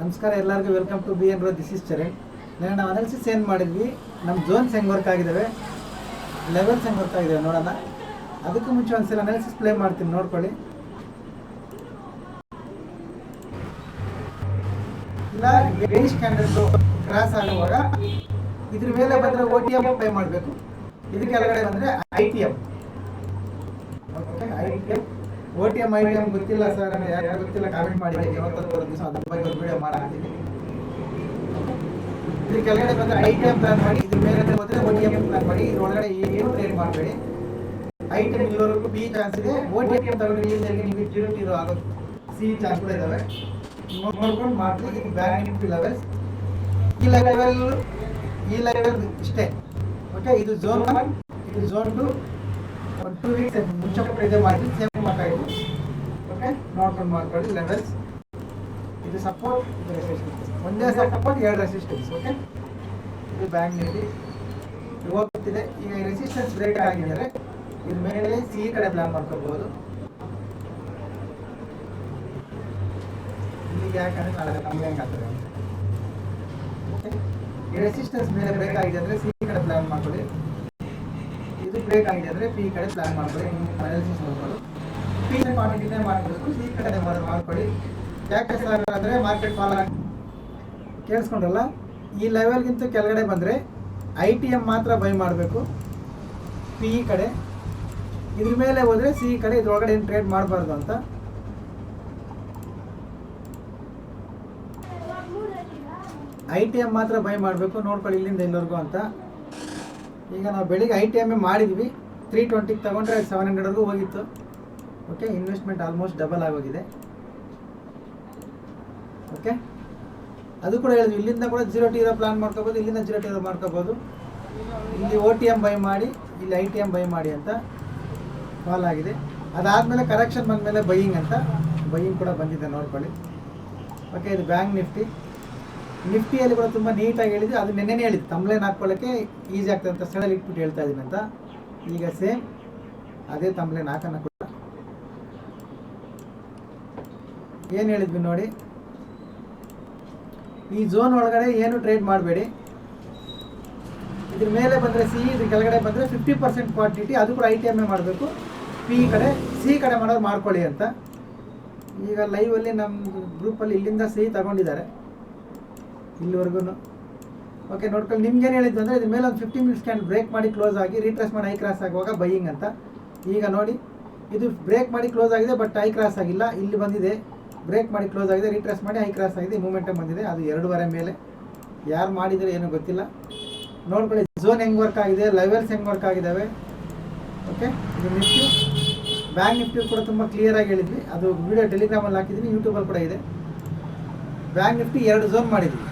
ನಮಸ್ಕಾರ, ಎಲ್ಲರಿಗೂ welcome to B N ರೋ ದಿಸ್ ಇಸ್ ಚರಣ್ ನಾನು ನಾವು ಅನಾಲಿಸಿಸ್ ಏನು ಮಾಡಿದ್ವಿ? ನಮ್ಮ ಝೋನ್ಸ್ ಹೆಂಗೆ ವರ್ಕ್ ಆಗಿದ್ದಾವೆ ಲೆವೆಲ್ಸ್ ಹೆಂಗೆ ವರ್ಕ್ ಆಗಿದ್ದಾವೆ ನೋಡೋಣ. ಅದಕ್ಕೂ ಮುಂಚೆ ಒಂದ್ಸಲ ಅನಾಲಿಸಿಸ್ ಪ್ಲೇ ಮಾಡ್ತೀನಿ, ನೋಡ್ಕೊಳ್ಳಿ. ಇಲ್ಲ ಬೇಡಿಶ್ ಕ್ಯಾಂಡಲ್ದು ಕ್ರಾಸ್ ಆಗುವಾಗ ಇದ್ರ ಮೇಲೆ ಬಂದರೆ ಓ ಟಿ ಎಂ ಪೇ ಮಾಡಬೇಕು. ಇದಕ್ಕೆ ಕೆಳಗಡೆ ಬಂದರೆ I T M I T M O T M I T M ಗೊತ್ತಿಲ್ಲ ಸರ್ ಯಾರು ಗೊತ್ತಿಲ್ಲ ಕಾಮೆಂಟ್ ಮಾಡಿ ಯಾವತ್ತೊಂದು ದಿವಸ ಅದ್ರ ಬಗ್ಗೆ ಒಂದು ವಿಡಿಯೋ ಮಾಡ್ತೀನಿ ಇದ್ರ ಕೆಳಗಡೆ ಬಂದರೆ ಐ ಟಿ ಎಂ ಪ್ಲಾನ್ ಮಾಡಿ, ಇದ್ರ ಮೇಲೆ ಬಂದರೆ ಓ ಟಿ ಎಂ ಪ್ಲಾನ್ ಮಾಡಿ ಒಳಗಡೆ ಏನು ಟ್ರೇಡ್ ಮಾಡಬೇಡಿ. ಐ ಟಿ ಎಂ ಇಲ್ಲಿವರೆಗೂ ಬಿ ಚಾನ್ಸ್ ಇದೆ. ಓ ಟಿ ಎಂ ತಗೊಂಡು ಇಲ್ಲಿಂದ ನಿಮಗೆ ಜೀರೋ ಟೀರೋ ಆಗೋ ಸಿ ಚಾನ್ಸ್ ಕೂಡ ಇದ್ದಾವೆ ನೋಡ್ಕೊಂಡು ಮಾಡ್ತೀವಿ ಇದು ಬ್ಯಾಂಕ್ ನಿಫ್ಟಿ ಲೆವೆಲ್ಸ್ ಈ ಲೆವೆಲ್ ಈ ಲೆವೆಲ್ ಇಷ್ಟೇ. ಓಕೆ ಇದು ಝೋನ್ ಒನ್ ಇದು ಝೋನ್ ಟು ಒಂದು ಟೂ ವೀಕ್ಸ್ ಮುಂಚೆ ಕೂಡ ಇದೆ ಮಾಡಿ ಸೇಮ್ ಮಾಡ್ತಾಯಿದ್ವಿ ಓಕೆ ನೋಡ್ಕೊಂಡು ಮಾಡ್ಕೊಳ್ಳಿ ಲೆವೆಲ್ಸ್ ಇದು ಸಪೋರ್ಟ್ ಇದು ರೆಸಿಸ್ಟೆನ್ಸ್ ಒಂದೇ ಸಪೋರ್ಟ್ ಎರಡು ರೆಸಿಸ್ಟೆನ್ಸ್ ಓಕೆ ಇದು ಬ್ಯಾಂಕ್ ನೀಡಿ. ಹೋಗ್ತಿದೆ. ಈಗ ರೆಸಿಸ್ಟೆನ್ಸ್ ಬ್ರೇಕ್ ಆಗಿದ್ದಾರೆ ಇದ್ರ ಮೇಲೆ ಸಿ ಕಡೆ ಪ್ಲಾನ್ ಮಾಡ್ಕೋಬಹುದು ಇಲ್ಲಿಗೆ ಯಾಕಂದ್ರೆ ನಾಳೆ ಕಂಪ್ಲೇಂಟ್ ಆಗ್ತದೆ. ಓಕೆ ಈ ರೆಸಿಸ್ಟೆನ್ಸ್ ಮೇಲೆ ಬ್ರೇಕ್ ಆಗಿದೆ ಅಂದ್ರೆ ಸಿ ಕಡೆ ಪ್ಲಾನ್ ಮಾಡ್ಕೊಳ್ಳಿ. ಇದು ಬ್ರೇಕ್ ಆಗಿದೆ ಅಂದರೆ ಪಿ ಕಡೆ ಪ್ಲಾನ್ ಮಾಡ್ಕೊಳ್ಳಿ. ಅನಾಲಿಸಿಸ್ ನೋಡ್ಕೊಳ್ಳಿ. ಪಿ ಕ್ವಾಂಟಿಟಿನೇ ಮಾಡಬೇಕು ಸಿ ಕಡೆ ಮಾಡಿ ಮಾಡ್ಕೊಳ್ಳಿ. ಯಾಕೆ ಸರ್ ಅಂದರೆ ಮಾರ್ಕೆಟ್ ಫಾಲ್ ಕೇಳಿಸ್ಕೊಂಡ್ರಲ್ಲ, ಈ ಲೆವೆಲ್ಗಿಂತ ಕೆಳಗಡೆ ಬಂದರೆ ಐ ಟಿ ಎಂ ಮಾತ್ರ ಬೈ ಮಾಡಬೇಕು. ಪಿ ಕಡೆ. ಇದ್ರ ಮೇಲೆ ಹೋದರೆ ಸಿ ಕಡೆ, ಇದ್ರೊಳಗಡೆ ಏನು ಟ್ರೇಡ್ ಮಾಡಬಾರ್ದು ಅಂತ. ಐ ಟಿ ಎಂ ಮಾತ್ರ ಬೈ ಮಾಡಬೇಕು, ನೋಡ್ಕೊಳ್ಳಿ ಇಲ್ಲಿಂದ ಎಲ್ಲರಿಗೂ ಅಂತ. ಈಗ ನಾವು ಬೆಳಿಗ್ಗೆ ಐ ಟಿ ಎಂ ಮಾಡಿದ್ವಿ ತ್ರೀ ಟ್ವೆಂಟಿಗೆ ತೊಗೊಂಡ್ರೆ ಸೆವೆನ್ ಹಂಡ್ರೆಡ್ವರೆಗೂ ಹೋಗಿತ್ತು. ಓಕೆ ಇನ್ವೆಸ್ಟ್ಮೆಂಟ್ ಆಲ್ಮೋಸ್ಟ್ ಡಬಲ್ ಆಗೋಗಿದೆ. ಓಕೆ ಅದು ಕೂಡ ಹೇಳಿದ್ವಿ. ಇಲ್ಲಿಂದ ಕೂಡ ಜೀರೋ ಟಿ ಇರೋ ಪ್ಲಾನ್ ಮಾಡ್ಕೋಬೋದು, ಇಲ್ಲಿಂದ ಜೀರೋ ಟಿ ಇರೋ ಮಾಡ್ಕೋಬೋದು. ಇಲ್ಲಿ ಓ ಟಿ ಎಂ ಬೈ ಮಾಡಿ, ಇಲ್ಲಿ ಐ ಟಿ ಎಂ ಬೈ ಮಾಡಿ ಅಂತ ಫಾಲ್ ಆಗಿದೆ. ಅದಾದಮೇಲೆ ಕರೆಕ್ಷನ್ ಬಂದಮೇಲೆ ಬೈಯಿಂಗ್ ಅಂತ. ಬೈಯಿಂಗ್ ಕೂಡ ಬಂದಿದೆ, ನೋಡ್ಕೊಳ್ಳಿ. ಓಕೆ ಇದು ಬ್ಯಾಂಕ್ ನಿಫ್ಟಿ ನಿಫ್ಟಿಯಲ್ಲಿ ಕೂಡ ತುಂಬ ನೀಟಾಗಿ ಹೇಳಿದ್ವಿ. ಅದು ನೆನ್ನೆನೇ ಹೇಳಿದ್ದು ತಮ್ಲೇನ್ ಹಾಕ್ಕೊಳ್ಳೋಕ್ಕೆ ಈಸಿ ಆಗ್ತದೆ ಅಂತ ಇಟ್ಬಿಟ್ಟು ಹೇಳ್ತಾ ಇದ್ದೀನಿ ಅಂತ. ಈಗ ಸೇಮ್ ಅದೇ ತಮ್ಲೇನ್ ಹಾಕೋಣ ಕೂಡ ಏನು ಹೇಳಿದ್ವಿ ನೋಡಿ? ಈ ಝೋನ್ ಒಳಗಡೆ ಏನು ಟ್ರೇಡ್ ಮಾಡಬೇಡಿ. ಇದ್ರ ಮೇಲೆ ಬಂದರೆ ಸಿ ಇದ್ರ ಕೆಳಗಡೆ ಬಂದರೆ ಫಿಫ್ಟಿ ಪರ್ಸೆಂಟ್ ಕ್ವಾಂಟಿಟಿ ಅದು ಕೂಡ ಐ ಟಿ ಎಂ ಮಾಡಬೇಕು. ಪಿ ಕಡೆ ಸಿ ಕಡೆ ಮಾಡೋದು ಮಾಡ್ಕೊಳ್ಳಿ ಅಂತ. ಈಗ ಲೈವಲ್ಲಿ ನಮ್ಮ ಗ್ರೂಪಲ್ಲಿ ಇಲ್ಲಿಂದ ಸಿ ತಗೊಂಡಿದ್ದಾರೆ. ಇಲ್ಲಿವರೆಗೂ ಓಕೆ ನೋಡ್ಕೊಳ್ಳಿ, ನಿಮ್ಗೇನು ಹೇಳಿದ್ದು ಅಂದರೆ ಇದ್ರ ಮೇಲೆ ಒಂದು ಫಿಫ್ಟಿ ಮಿನಿಟ್ಸ್ ಕ್ಯಾನ್ ಬ್ರೇಕ್ ಮಾಡಿ ಕ್ಲೋಸ್ ಆಗಿ ರೀಟ್ರೆಸ್ ಮಾಡಿ ಐ ಕ್ರಾಸ್ ಆಗುವಾಗ ಬೈಯಿಂಗ್ ಅಂತ. ಈಗ ನೋಡಿ, ಇದು ಬ್ರೇಕ್ ಮಾಡಿ ಕ್ಲೋಸ್ ಆಗಿದೆ ಬಟ್ ಐ ಕ್ರಾಸ್ ಆಗಿಲ್ಲ, ಇಲ್ಲಿ ಬಂದಿದೆ. ಬ್ರೇಕ್ ಮಾಡಿ ಕ್ಲೋಸ್ ಆಗಿದೆ, ರೀಟ್ರೆಸ್ ಮಾಡಿ ಹೈ ಕ್ರಾಸ್ ಆಗಿದೆ ಮೂಮೆಂಟಮ್ ಬಂದಿದೆ. ಅದು ಎರಡೂವರೆ ಮೇಲೆ. ಯಾರು ಮಾಡಿದರೆ ಏನೂ ಗೊತ್ತಿಲ್ಲ. ನೋಡ್ಕೊಳ್ಳಿ, ಝೋನ್ ಹೆಂಗೆ ವರ್ಕ್ ಆಗಿದೆ, ಲೆವೆಲ್ಸ್ ಹೆಂಗೆ ವರ್ಕ್ ಆಗಿದ್ದಾವೆ. ಓಕೆ, ಇದು ನಿಫ್ಟಿ. ಬ್ಯಾಂಕ್ ನಿಫ್ಟಿ ಕೂಡ ತುಂಬ ಕ್ಲಿಯರಾಗಿ ಹೇಳಿದ್ವಿ. ಅದು ವೀಡಿಯೋ ಟೆಲಿಗ್ರಾಮಲ್ಲಿ ಹಾಕಿದ್ದೀನಿ ಯೂಟ್ಯೂಬಲ್ಲಿ ಕೂಡ ಇದೆ. ಬ್ಯಾಂಕ್ ನಿಫ್ಟಿ ಎರಡು ಝೋನ್ ಮಾಡಿದ್ವಿ.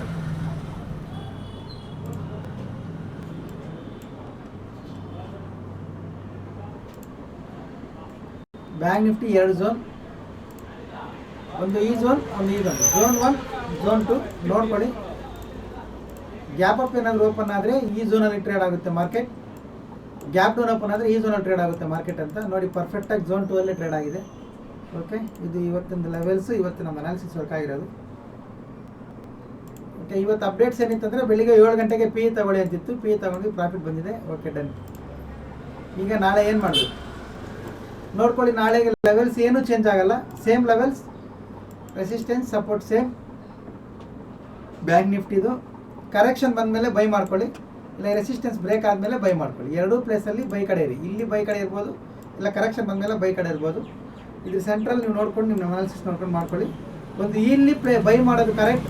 ಬ್ಯಾಂಕ್ ನಿಫ್ಟಿ ಎರಡು ಝೋನ್. ಒಂದು ಈ ಝೋನ್ ಒಂದು ಈ zone zone one zone two ನೋಡ್ಕೊಳ್ಳಿ. ಗ್ಯಾಪ್ ಅಪ್ ಏನಾದರೂ ಓಪನ್ ಆದರೆ ಈ ಝೋನಲ್ಲಿ ಟ್ರೇಡ್ ಆಗುತ್ತೆ ಮಾರ್ಕೆಟ್ ಗ್ಯಾಪ್ ಡೌನ್ ಓಪನ್ ಆದರೆ ಈ ಝೋನಲ್ಲಿ ಟ್ರೇಡ್ ಆಗುತ್ತೆ ಮಾರ್ಕೆಟ್ ಅಂತ. ನೋಡಿ ಪರ್ಫೆಕ್ಟಾಗಿ ಝೋನ್ ಟೂ ಅಲ್ಲೇ ಟ್ರೇಡ್ ಆಗಿದೆ. ಓಕೆ ಇದು ಇವತ್ತಿನ ಲೆವೆಲ್ಸು ಇವತ್ತು ನಮ್ಮ ಅನಾಲಿಸಿಸ್ ವರ್ಕ್ ಆಗಿರೋದು. ಓಕೆ ಇವತ್ತು ಅಪ್ಡೇಟ್ಸ್ ಏನಿತ್ತಂದರೆ ಬೆಳಿಗ್ಗೆ ಏಳು ಗಂಟೆಗೆ ಪಿ ತಗೊಳ್ಳಿ ಅಂತಿತ್ತು. ಪಿ ತಗೊಂಡು ಪ್ರಾಫಿಟ್ ಬಂದಿದೆ. ಓಕೆ ಡನ್ ಈಗ ನಾಳೆ ಏನು ಮಾಡಬೇಕು? ನೋಡ್ಕೊಳ್ಳಿ, ನಾಳೆಗೆ ಲೆವೆಲ್ಸ್ ಏನೂ ಚೇಂಜ್ ಆಗಲ್ಲ. Same levels resistance support same bank ನಿಫ್ಟಿದು correction ಬಂದಮೇಲೆ ಬೈ ಮಾಡ್ಕೊಳ್ಳಿ. ಇಲ್ಲ ರೆಸಿಸ್ಟೆನ್ಸ್ ಬ್ರೇಕ್ ಆದಮೇಲೆ ಬೈ ಮಾಡ್ಕೊಳ್ಳಿ. ಎರಡೂ ಪ್ಲೇಸಲ್ಲಿ ಬೈ ಕಡೆ ಇರಿ. ಇಲ್ಲಿ ಬೈ ಕಡೆ ಇರ್ಬೋದು, ಇಲ್ಲ ಕರೆಕ್ಷನ್ ಬಂದಮೇಲೆ ಬೈ ಕಡೆ ಇರ್ಬೋದು. ಇದು ಸೆಂಟ್ರಲ್ ನೀವು ನೋಡ್ಕೊಂಡು, ನಿಮ್ಮ ಅನಾಲಿಸಿಸ್ ನೋಡ್ಕೊಂಡು ಮಾಡ್ಕೊಳ್ಳಿ. ಒಂದು ಇಲ್ಲಿ ಪ್ಲೇ ಬೈ ಮಾಡೋದು ಕರೆಕ್ಟ್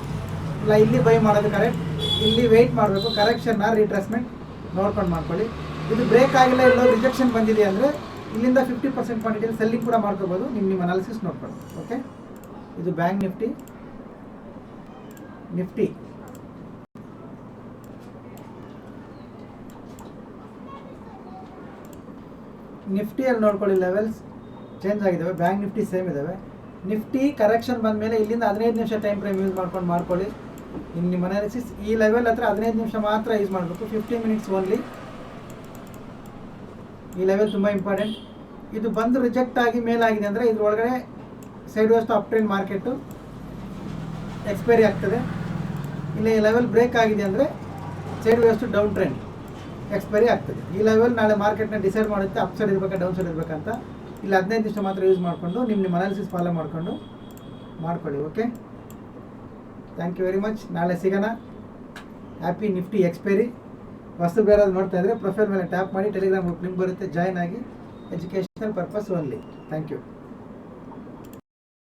ಇಲ್ಲ, ಇಲ್ಲಿ ಬೈ ಮಾಡೋದು ಕರೆಕ್ಟ್ ಇಲ್ಲಿ ವೆಯ್ಟ್ ಮಾಡಬೇಕು ಕರೆಕ್ಷನ್ ಆರ್ ರಿಟ್ರೆಸ್ಮೆಂಟ್ ನೋಡ್ಕೊಂಡು ಮಾಡ್ಕೊಳ್ಳಿ. ಇದು ಬ್ರೇಕ್ ಆಗಿಲ್ಲ ಎಲ್ಲೋ ರಿಜೆಕ್ಷನ್ ಬಂದಿದೆ ಅಂದರೆ, ಇಲ್ಲಿಂದ ಫಿಫ್ಟಿ ಪರ್ಸೆಂಟ್ ಕ್ವಾಂಟಿಟಿಯಲ್ಲಿ ಸೆಲ್ಲಿಂಗ್ ಕೂಡ ಮಾಡ್ಕೋಬೋದು. ನಿಮ್ಮ ನಿಮ್ಮ ಅನಾಲಿಸಿಸ್ ನೋಡ್ಕೊಳ್ಳಿ. ಓಕೆ ಇದು ಬ್ಯಾಂಕ್ ನಿಫ್ಟಿ. ನಿಫ್ಟಿ. ನಿಫ್ಟಿಯಲ್ಲಿ ನೋಡ್ಕೊಳ್ಳಿ ಲೆವೆಲ್ಸ್ ಚೇಂಜ್ ಆಗಿದ್ದಾವೆ ಬ್ಯಾಂಕ್ ನಿಫ್ಟಿ ಸೇಮ್ ಇದ್ದಾವೆ ನಿಫ್ಟಿ ಕರೆಕ್ಷನ್ ಬಂದ ಮೇಲೆ ಇಲ್ಲಿಂದ ಹದಿನೈದು ನಿಮಿಷ ಟೈಮ್ ಫ್ರೇಮ್ ಯೂಸ್ ಮಾಡ್ಕೊಂಡು ಮಾಡ್ಕೊಳ್ಳಿ. ಇನ್ನು ನಿಮ್ಮ ಅನಾಲಿಸಿಸ್ ಈ ಲೆವೆಲ್ ಹತ್ರ ಹದಿನೈದು ನಿಮಿಷ ಮಾತ್ರ ಯೂಸ್ ಮಾಡಬೇಕು ಫಿಫ್ಟಿ ಮಿನಿಟ್ಸ್ ಓನ್ಲಿ ಈ ಲೆವೆಲ್ ತುಂಬ ಇಂಪಾರ್ಟೆಂಟ್ ಇದು ಬಂದು ರಿಜೆಕ್ಟ್ ಆಗಿ ಮೇಲಾಗಿದೆ ಅಂದರೆ ಇದ್ರ ಒಳಗಡೆ sideways up trend market expiry ಆಗ್ತದೆ. ಇಲ್ಲ ಲೆವೆಲ್ ಬ್ರೇಕ್ ಆಗಿದೆ ಅಂದರೆ sideways down trend expiry ಆಗ್ತದೆ. ಈ ಲೆವೆಲ್ ನಾಳೆ ಮಾರ್ಕೆಟ್ನ ಡಿಸೈಡ್ ಮಾಡುತ್ತೆ ಅಪ್ ಸೈಡ್ ಇರಬೇಕಾ ಡೌನ್ ಸೈಡ್ ಇರಬೇಕಂತ. ಇಲ್ಲಿ ಹದಿನೈದು ನಿಮಿಷ ಮಾತ್ರ ಯೂಸ್ ಮಾಡಿಕೊಂಡು ನಿಮ್ಮ ನಿಮ್ಮ ಅನಾಲಿಸಿಸ್ ಫಾಲೋ ಮಾಡಿಕೊಂಡು ಮಾಡ್ಕೊಳ್ಳಿ okay thank you very much ನಾಳೆ ಸಿಗೋಣ. ಹ್ಯಾಪಿ ನಿಫ್ಟಿ ಎಕ್ಸ್ಪೈರಿ ವಸ್ತು ಬೇರೆ ನೋಡ್ತಾ ಇದ್ರೆ ಪ್ರೊಫೈಲ್ ಮೇಲೆ ಟ್ಯಾಪ್ ಮಾಡಿ ಟೆಲಿಗ್ರಾಮ್ ಗ್ರೂಪ್ ಲಿಂಕ್ ಬರುತ್ತೆ. ಜಾಯ್ನ್ ಆಗಿ. Educational purpose only thank you